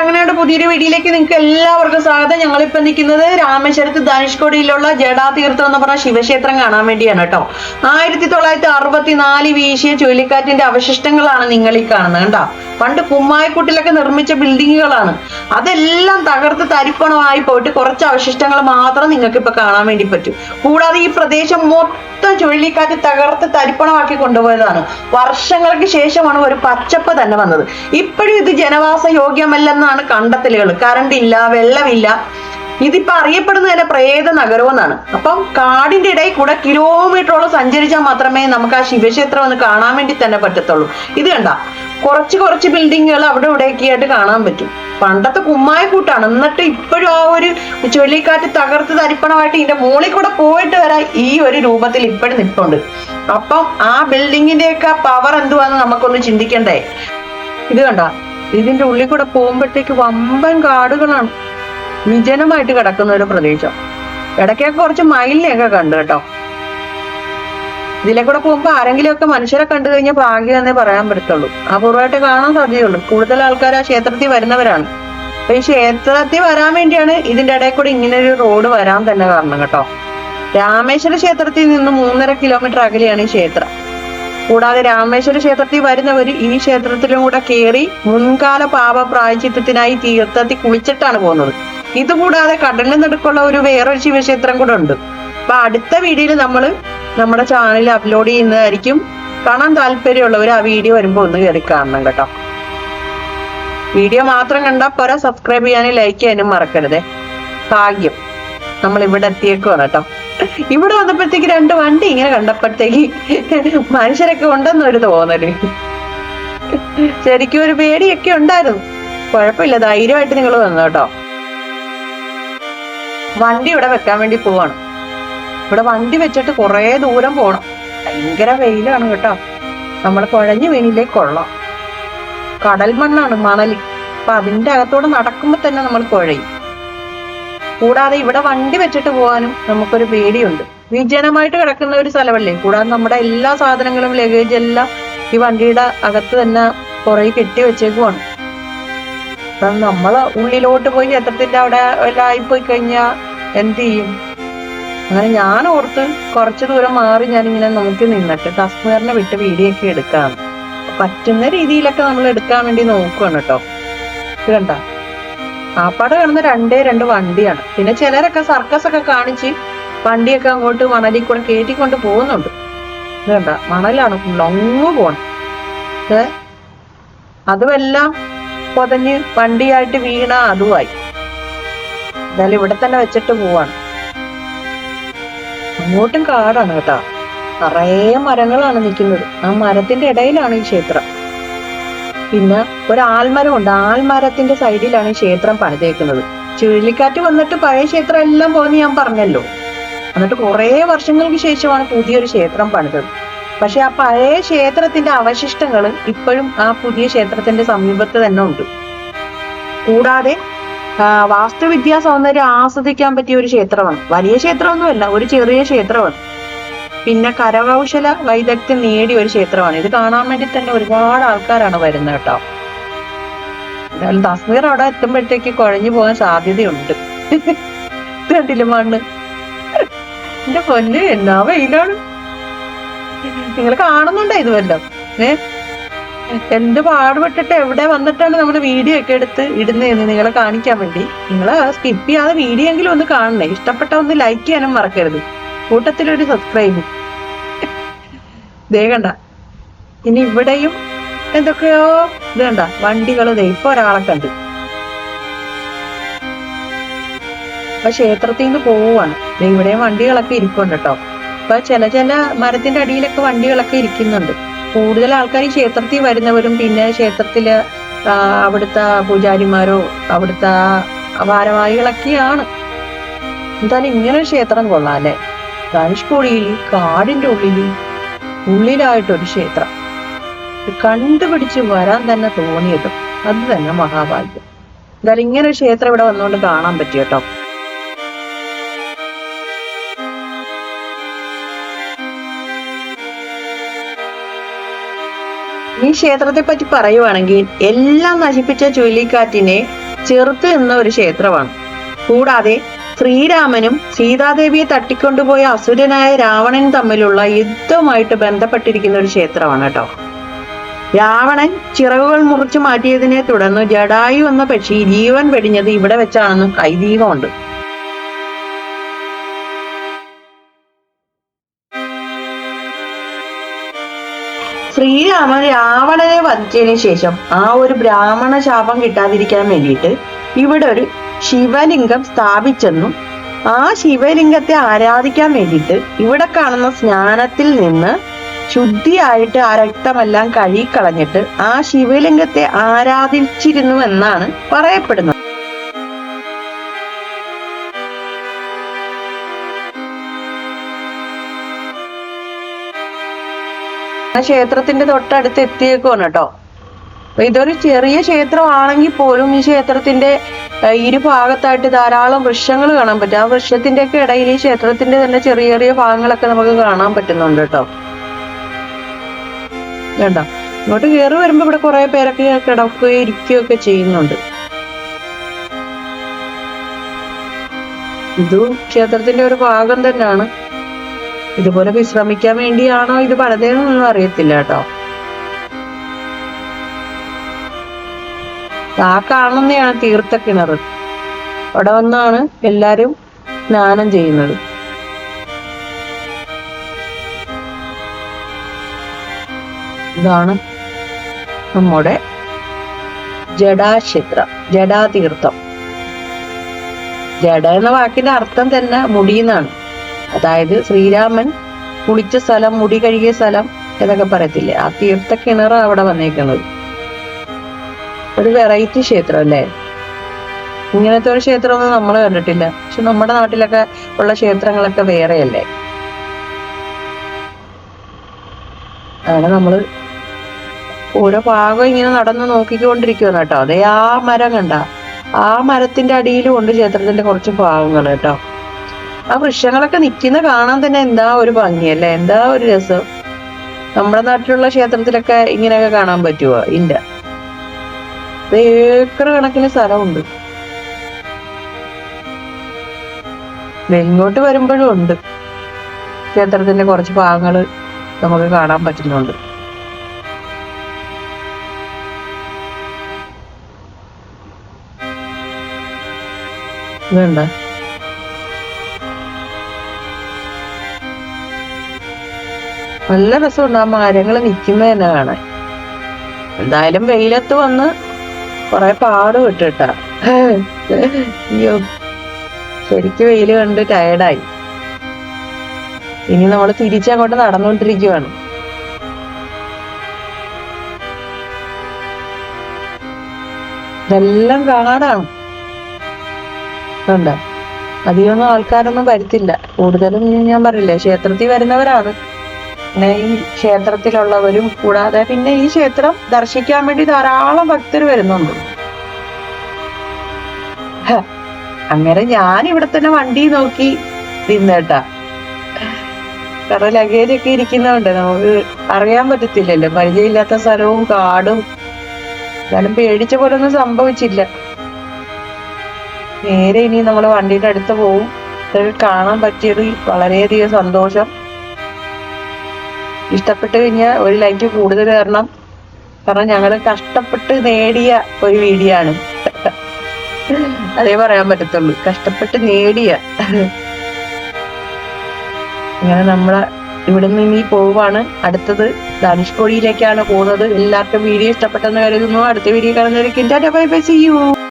അങ്ങനെയുടെ പുതിയൊരു വീഡിയോയിലേക്ക് നിങ്ങൾക്ക് എല്ലാവർക്കും സ്വാഗതം. ഞങ്ങളിപ്പോ നിൽക്കുന്നത് രാമേശ്വരത്ത് ധനുഷ്കോടിയിലുള്ള ജഡാതീർത്ഥം എന്ന് പറഞ്ഞ ശിവക്ഷേത്രം കാണാൻ വേണ്ടിയാണ് കേട്ടോ. ആയിരത്തി തൊള്ളായിരത്തി അറുപത്തിനാല് വീശിയ ചുഴലിക്കാറ്റിന്റെ അവശിഷ്ടങ്ങളാണ് നിങ്ങൾ ഈ കാണുന്നത് കേട്ടോ പണ്ട് കുമ്മായക്കുട്ടിലൊക്കെ നിർമ്മിച്ച ബിൽഡിങ്ങുകളാണ്. അതെല്ലാം തകർത്ത് തരിപ്പണമായി പോയിട്ട് കുറച്ച് അവശിഷ്ടങ്ങൾ മാത്രം നിങ്ങൾക്ക് ഇപ്പൊ കാണാൻ വേണ്ടി പറ്റും. കൂടാതെ ഈ പ്രദേശം മൊത്തം ചുഴലിക്കാറ്റ് തകർത്ത് തരിപ്പണമാക്കി കൊണ്ടുപോയതാണ്. വർഷങ്ങൾക്ക് ശേഷമാണ് ഒരു പച്ചപ്പ് തന്നെ വന്നത്. ഇപ്പോഴും ഇത് ജനവാസ യോഗ്യമല്ലെന്നാണ് കണ്ടെത്തലുകൾ. കറണ്ട് ഇല്ല വെള്ളമില്ല. ഇതിപ്പോ അറിയപ്പെടുന്നത് തന്നെ പ്രേത നഗരം എന്നാണ്. അപ്പം കാടിന്റെ ഇടയിൽ കൂടെ കിലോമീറ്ററോളം സഞ്ചരിച്ചാൽ മാത്രമേ നമുക്ക് ആ ശിവക്ഷേത്രം ഒന്ന് കാണാൻ വേണ്ടി തന്നെ പറ്റത്തുള്ളൂ. ഇത് കണ്ട കുറച്ച് കുറച്ച് ബിൽഡിങ്ങുകൾ അവിടെ ഇവിടെയൊക്കെ ആയിട്ട് കാണാൻ പറ്റും. പണ്ടത്തെ കുമ്മായക്കൂട്ടാണ്. എന്നിട്ട് ഇപ്പോഴും ആ ഒരു ചുഴലിക്കാറ്റ് തകർത്ത് തരിപ്പണമായിട്ട് ഇതിന്റെ മുകളിൽ കൂടെ പോയിട്ട് വരാൻ ഈ ഒരു രൂപത്തിൽ ഇപ്പോഴും നിൽപ്പുണ്ട് അപ്പം ആ ബിൽഡിങ്ങിന്റെ ഒക്കെ പവർ എന്തുവാന്ന് നമുക്കൊന്ന് ചിന്തിക്കണ്ടേ? ഇത് കണ്ട ഇതിന്റെ ഉള്ളിൽ കൂടെ പോകുമ്പോഴത്തേക്ക് വമ്പൻ കാടുകളാണ്. വിജനമായിട്ട് കിടക്കുന്ന ഒരു പ്രദേശം. ഇടയ്ക്കൊക്കെ കുറച്ച് മയിലിനെയൊക്കെ കണ്ടു കേട്ടോ. ഇതിലെ കൂടെ പോകുമ്പോ ആരെങ്കിലുമൊക്കെ മനുഷ്യരെ കണ്ടു കഴിഞ്ഞാൽ ഭാഗ്യം എന്നേ പറയാൻ പറ്റത്തുള്ളൂ. അപൂർവമായിട്ട് കാണാൻ സാധ്യതയുള്ളൂ. കൂടുതൽ ആൾക്കാർ ആ ക്ഷേത്രത്തിൽ വരുന്നവരാണ്. അപ്പൊ ഈ ക്ഷേത്രത്തിൽ വരാൻ വേണ്ടിയാണ് ഇതിന്റെ ഇടയിൽ കൂടെ ഇങ്ങനെ ഒരു റോഡ് വരാൻ തന്നെ കാരണം കേട്ടോ. രാമേശ്വര ക്ഷേത്രത്തിൽ നിന്ന് മൂന്നര കിലോമീറ്റർ അകലെയാണ് ഈ ക്ഷേത്രം. കൂടാതെ രാമേശ്വര ക്ഷേത്രത്തിൽ വരുന്നവർ ഈ ക്ഷേത്രത്തിലും കൂടെ കയറി മുൻകാല പാപ പ്രായച്ചിത്തത്തിനായി തീർത്ഥത്തിൽ കുളിച്ചിട്ടാണ് പോകുന്നത്. ഇതുകൂടാതെ കടലിന് നടുക്കുള്ള ഒരു വേറൊരു ശിവക്ഷേത്രം കൂടെ ഉണ്ട്. അപ്പൊ അടുത്ത വീഡിയോയിൽ നമ്മൾ നമ്മുടെ ചാനലിൽ അപ്ലോഡ് ചെയ്യുന്നതായിരിക്കും. കാണാൻ താല്പര്യമുള്ളവർ ആ വീഡിയോ വരുമ്പോൾ ഒന്ന് കയറി കാണണം കേട്ടോ. വീഡിയോ മാത്രം കണ്ടാൽ പോരാ സബ്സ്ക്രൈബ് ചെയ്യാനും ലൈക്ക് ചെയ്യാനും മറക്കരുതേ. ഭാഗ്യം. നമ്മൾ ഇവിടെ എത്തിയേക്കുവാണ് കേട്ടോ. ഇവിടെ വന്നപ്പോഴത്തേക്ക് രണ്ട് വണ്ടി ഇങ്ങനെ കണ്ടപ്പോഴത്തേക്ക് മനുഷ്യരൊക്കെ ഉണ്ടെന്നൊരു തോന്നൽ. ശരിക്കും ഒരു പേടിയൊക്കെ ഉണ്ടായിരുന്നു. കുഴപ്പമില്ല ധൈര്യമായിട്ട് നിങ്ങൾ വന്നു കേട്ടോ. വണ്ടി ഇവിടെ വെക്കാൻ വേണ്ടി പോവാണ്. ഇവിടെ വണ്ടി വെച്ചിട്ട് കുറേ ദൂരം പോണം. ഭയങ്കര വെയിലാണ് കേട്ടോ. നമ്മൾ കുഴഞ്ഞു വീണില്ലേ കൊള്ളാം. കടൽ മണ്ണാണ് മണൽ അപ്പൊ അതിന്റെ അകത്തോടെ നടക്കുമ്പോ തന്നെ നമ്മൾ കുഴയും. കൂടാതെ ഇവിടെ വണ്ടി വെച്ചിട്ട് പോകാനും നമുക്കൊരു പേടിയുണ്ട്. വിജനമായിട്ട് കിടക്കുന്ന ഒരു സ്ഥലമല്ലേ? കൂടാതെ നമ്മുടെ എല്ലാ സാധനങ്ങളും ലഗേജ് എല്ലാം ഈ വണ്ടിയുടെ അകത്ത് തന്നെ കുറെ കെട്ടി വെച്ചേക്കുവാണ്. അപ്പം നമ്മൾ ഉള്ളിലോട്ട് പോയി ക്ഷേത്രത്തിന്റെ അവിടെ എല്ലാം പോയി കഴിഞ്ഞാൽ എന്ത് ചെയ്യും? അങ്ങനെ ഞാൻ ഓർത്ത് കുറച്ച് ദൂരം മാറി ഞാൻ ഇങ്ങനെ നോക്കി നിന്നിട്ട് കസ്മീറിനെ വിട്ട് വീഡിയോ ഒക്കെ എടുക്കാം പറ്റുന്ന രീതിയിലൊക്കെ നമ്മൾ എടുക്കാൻ വേണ്ടി നോക്കുകയാണ് കേട്ടോ. കണ്ട? ആപ്പാട് കിടന്ന രണ്ടേ രണ്ട് വണ്ടിയാണ്. പിന്നെ ചിലരൊക്കെ സർക്കസ് ഒക്കെ കാണിച്ച് വണ്ടിയൊക്കെ അങ്ങോട്ട് മണലിൽ കൂടെ കയറ്റിക്കൊണ്ട് പോകുന്നുണ്ട്. ഇത് മണലാണ് ലോങ് പോണം അതുമെല്ലാം പൊതഞ്ഞ് വണ്ടിയായിട്ട് വീണ അതുമായി. എന്തായാലും ഇവിടെ തന്നെ വെച്ചിട്ട് പോവാണ്. അങ്ങോട്ടും കാടാണ് കേട്ടോ. നിറയെ മരങ്ങളാണ് നിൽക്കുന്നത്. ആ മരത്തിന്റെ ഇടയിലാണ് ഈ ക്ഷേത്രം. പിന്നെ ഒരു ആൽമരമുണ്ട് ആൽമരത്തിന്റെ സൈഡിലാണ് ക്ഷേത്രം പണിതേക്കുന്നത്. ചുഴലിക്കാറ്റ് വന്നിട്ട് പഴയ ക്ഷേത്രം എല്ലാം പോന്ന് ഞാൻ പറഞ്ഞല്ലോ. എന്നിട്ട് കുറേ വർഷങ്ങൾക്ക് ശേഷമാണ് പുതിയൊരു ക്ഷേത്രം പണിതത്. പക്ഷെ ആ പഴയ ക്ഷേത്രത്തിന്റെ അവശിഷ്ടങ്ങൾ ഇപ്പോഴും ആ പുതിയ ക്ഷേത്രത്തിന്റെ സമീപത്ത് തന്നെ ഉണ്ട്. കൂടാതെ വാസ്തുവിദ്യാ സൗന്ദര്യം ആസ്വദിക്കാൻ പറ്റിയ ഒരു ക്ഷേത്രമാണ്. വലിയ ക്ഷേത്രമൊന്നുമല്ല ഒരു ചെറിയ ക്ഷേത്രമാണ്. പിന്നെ കരകൗശല വൈദഗ്ധ്യം നേടിയ ഒരു ക്ഷേത്രമാണ്. ഇത് കാണാൻ വേണ്ടി തന്നെ ഒരുപാട് ആൾക്കാരാണ് വരുന്നത് കേട്ടോ. എന്തായാലും തസ്മീർ അവിടെ എത്തുമ്പോഴത്തേക്ക് കുഴഞ്ഞു പോകാൻ സാധ്യതയുണ്ട്. കണ്ടില്ല മണ്ണ്? എന്റെ പൊന്ന് എന്നാ വെയിലാണ്? നിങ്ങൾ കാണുന്നുണ്ടോ ഇത് വല്ലതും? ഏ? എന്ത് പാടുപെട്ടിട്ട് എവിടെ വന്നിട്ടാണ് നമ്മൾ വീഡിയോ ഒക്കെ എടുത്ത് ഇടുന്നതെന്ന് നിങ്ങളെ കാണിക്കാൻ വേണ്ടി. നിങ്ങൾ സ്കിപ്പ് ചെയ്യാതെ വീഡിയോ എങ്കിലും ഒന്ന് കാണണേ. ഇഷ്ടപ്പെട്ട ഒന്ന് ലൈക്ക് ചെയ്യാനും മറക്കരുത്. കൂട്ടത്തിലൊരു സബ്സ്ക്രൈബ് ദേ കണ്ട. ഇനി ഇവിടെയും എന്തൊക്കെയോ ഇതേണ്ട വണ്ടികൾ ഇപ്പൊ ഒരാളെ കണ്ട്. അപ്പൊ ക്ഷേത്രത്തിൽ നിന്ന് പോവാണ് ഇവിടെയും വണ്ടികളൊക്കെ ഇരിക്കുന്നുണ്ട് കേട്ടോ അപ്പൊ ചില ചില മരത്തിന്റെ അടിയിലൊക്കെ വണ്ടികളൊക്കെ ഇരിക്കുന്നുണ്ട്. കൂടുതൽ ആൾക്കാർ ഈ ക്ഷേത്രത്തിൽ വരുന്നവരും പിന്നെ ക്ഷേത്രത്തിൽ അവിടുത്തെ പൂജാരിമാരോ അവിടുത്തെ ഭാരവാഹികളൊക്കെയാണ്. എന്തായാലും ഇങ്ങനെ ക്ഷേത്രം കൊള്ളാം അല്ലെ? ധനുഷ്കോടിയിൽ കാടിന്റെ ഉള്ളിൽ ഉള്ളിലായിട്ടൊരു ക്ഷേത്രം. കണ്ടുപിടിച്ച് വരാൻ തന്നെ തോന്നിയത് അത് തന്നെ മഹാഭാഗ്യം. എന്തായാലും ഇങ്ങനെ ഒരു ക്ഷേത്രം ഇവിടെ വന്നുകൊണ്ട് കാണാൻ പറ്റി കേട്ടോ. ഈ ക്ഷേത്രത്തെ പറ്റി പറയുവാണെങ്കിൽ എല്ലാം നശിപ്പിച്ച ചുഴലിക്കാറ്റിനെ ചെറുത്ത് നിന്ന ഒരു ക്ഷേത്രമാണ്. കൂടാതെ ശ്രീരാമനും സീതാദേവിയെ തട്ടിക്കൊണ്ടുപോയ അസുരനായ രാവണൻ തമ്മിലുള്ള യുദ്ധവുമായിട്ട് ബന്ധപ്പെട്ടിരിക്കുന്ന ഒരു ക്ഷേത്രമാണ് കേട്ടോ. രാവണൻ ചിറകുകൾ മുറിച്ചു മാറ്റിയതിനെ തുടർന്ന് ജഡായു എന്ന പക്ഷി ജീവൻ വെടിഞ്ഞത് ഇവിടെ വെച്ചാണെന്നും ഐതിഹ്യമുണ്ട്. ശ്രീരാമൻ രാവണനെ വധിച്ചതിന് ശേഷം ആ ഒരു ബ്രാഹ്മണ ശാപം കിട്ടാതിരിക്കാൻ വേണ്ടിയിട്ട് ഇവിടെ ഒരു ശിവലിംഗം സ്ഥാപിച്ചെന്നും ആ ശിവലിംഗത്തെ ആരാധിക്കാൻ വേണ്ടിയിട്ട് ഇവിടെ കാണുന്ന സ്നാനത്തിൽ നിന്ന് ശുദ്ധിയായിട്ട് ആ രക്തമെല്ലാം കഴുകിക്കളഞ്ഞിട്ട് ആ ശിവലിംഗത്തെ ആരാധിച്ചിരുന്നു എന്നാണ് പറയപ്പെടുന്നത്. ക്ഷേത്രത്തിന്റെ തൊട്ടടുത്ത് എത്തിയേക്കുവാണ് കേട്ടോ. ഇതൊരു ചെറിയ ക്ഷേത്രമാണെങ്കിൽ പോലും ഈ ക്ഷേത്രത്തിന്റെ ഇരു ഇരുഭാഗത്തായിട്ട് ധാരാളം വൃക്ഷങ്ങൾ കാണാൻ പറ്റും. ആ വൃക്ഷത്തിന്റെ ഒക്കെ ഇടയിൽ ഈ ക്ഷേത്രത്തിന്റെ തന്നെ ചെറിയ ചെറിയ ഭാഗങ്ങളൊക്കെ നമുക്ക് കാണാൻ പറ്റുന്നുണ്ട് കേട്ടോ. വേണ്ട. ഇങ്ങോട്ട് കയറി വരുമ്പോ ഇവിടെ കുറെ പേരൊക്കെ കിടക്കുകയും ഇരിക്കുകയൊക്കെ ചെയ്യുന്നുണ്ട്. ഇതും ക്ഷേത്രത്തിന്റെ ഒരു ഭാഗം തന്നെയാണ്. ഇതുപോലെ വിശ്രമിക്കാൻ വേണ്ടിയാണോ ഇത് പണിതേന്നൊന്നും അറിയത്തില്ല കേട്ടോ. ആ കാണുന്നതാണ് തീർത്ഥ കിണർ അവിടെ വന്നാണ് എല്ലാരും സ്നാനം ചെയ്യുന്നത്. ഇതാണ് നമ്മുടെ ജഡാക്ഷേത്രം ജഡാതീർത്ഥം ജഡ എന്ന വാക്കിന്റെ അർത്ഥം തന്നെ മുടിയെന്നാണ് അതായത് ശ്രീരാമൻ കുളിച്ച സ്ഥലം മുടി കഴുകിയ സ്ഥലം എന്നൊക്കെ പറയത്തില്ലേ? ആ തീർത്ഥ കിണർ അവിടെ വന്നേക്കുന്നത്. ഒരു വെറൈറ്റി ക്ഷേത്രം അല്ലേ? ഇങ്ങനത്തെ ഒരു ക്ഷേത്രമൊന്നും നമ്മൾ കണ്ടിട്ടില്ല. പക്ഷെ നമ്മുടെ നാട്ടിലൊക്കെ ഉള്ള ക്ഷേത്രങ്ങളൊക്കെ വേറെയല്ലേ? അങ്ങനെ നമ്മൾ ഓരോ ഭാഗം ഇങ്ങനെ നടന്ന് നോക്കിക്കൊണ്ടിരിക്കുകയാണ് കേട്ടോ. അതേ ആ മരം കണ്ട. ആ മരത്തിന്റെ അടിയിലും ഉണ്ട് ക്ഷേത്രത്തിന്റെ കുറച്ച് ഭാഗങ്ങൾ കേട്ടോ. ആ വൃക്ഷങ്ങളൊക്കെ നിൽക്കുന്ന കാണാൻ തന്നെ എന്താ ഒരു ഭംഗിയല്ലേ എന്താ ഒരു രസം? നമ്മുടെ നാട്ടിലുള്ള ക്ഷേത്രത്തിലൊക്കെ ഇങ്ങനെയൊക്കെ കാണാൻ പറ്റുമോ ഇല്ല. ഏക്കർ കണക്കിന് സ്ഥലമുണ്ട്. ഇങ്ങോട്ട് വരുമ്പോഴും ഉണ്ട്. ക്ഷേത്രത്തിന്റെ കുറച്ച് ഭാഗങ്ങൾ നമുക്ക് കാണാൻ പറ്റുന്നുണ്ട്. നല്ല രസമുണ്ട്. ആ മരങ്ങൾ നിൽക്കുന്നത് തന്നെ കാണാൻ. എന്തായാലും വെയിലത്ത് വന്ന് കൊറേ പാട് വിട്ടിട്ടാ അയ്യോ ശരിക്ക് വെയിൽ കണ്ട് ടയർഡായി ഇനി നമ്മൾ തിരിച്ചങ്ങോട്ട് നടന്നുകൊണ്ടിരിക്കുവാണ് ഇതെല്ലാം കാടാണ് കണ്ടോ? അധികമൊന്നും ആൾക്കാരൊന്നും വരുത്തില്ല. കൂടുതലും ഞാൻ പറയില്ലേ ക്ഷേത്രത്തിൽ വരുന്നവരാണ്. പിന്നെ ഈ ക്ഷേത്രത്തിലുള്ളവരും കൂടാതെ പിന്നെ ഈ ക്ഷേത്രം ദർശിക്കാൻ വേണ്ടി ധാരാളം ഭക്തർ വരുന്നുണ്ട്. അങ്ങനെ ഞാൻ ഇവിടെ തന്നെ വണ്ടി നോക്കി നിന്നേട്ടാ. കാരണം ലഗേജ് ഒക്കെ ഇരിക്കുന്നതുകൊണ്ട് നമുക്ക് അറിയാൻ പറ്റത്തില്ലല്ലോ. പരിചയമില്ലാത്ത സ്ഥലവും കാടും. എന്നാലും പേടിച്ച പോലെ ഒന്നും സംഭവിച്ചില്ല. നേരെ ഇനി നമ്മൾ വണ്ടിയുടെ അടുത്ത് പോവും. കാണാൻ പറ്റിയത് വളരെയധികം സന്തോഷം. ഇഷ്ടപ്പെട്ട് കഴിഞ്ഞാൽ ഒരു ലൈക്ക് കൂടുതൽ തരണം. കാരണം ഞങ്ങൾ കഷ്ടപ്പെട്ട് നേടിയ ഒരു വീഡിയോ ആണ്. അതേ പറയാൻ പറ്റത്തുള്ളൂ. കഷ്ടപ്പെട്ട് നേടിയ. അങ്ങനെ നമ്മളെ ഇവിടെ നിന്ന് ഇനി പോവാണ്. അടുത്തത് ധനുഷ്കോടിയിലേക്കാണ് പോകുന്നത്. എല്ലാവർക്കും വീഡിയോ ഇഷ്ടപ്പെട്ടെന്ന് കരുതുന്നു. അടുത്ത വീഡിയോ കാണുന്നവരേക്കും ബൈ ബൈ സി യു.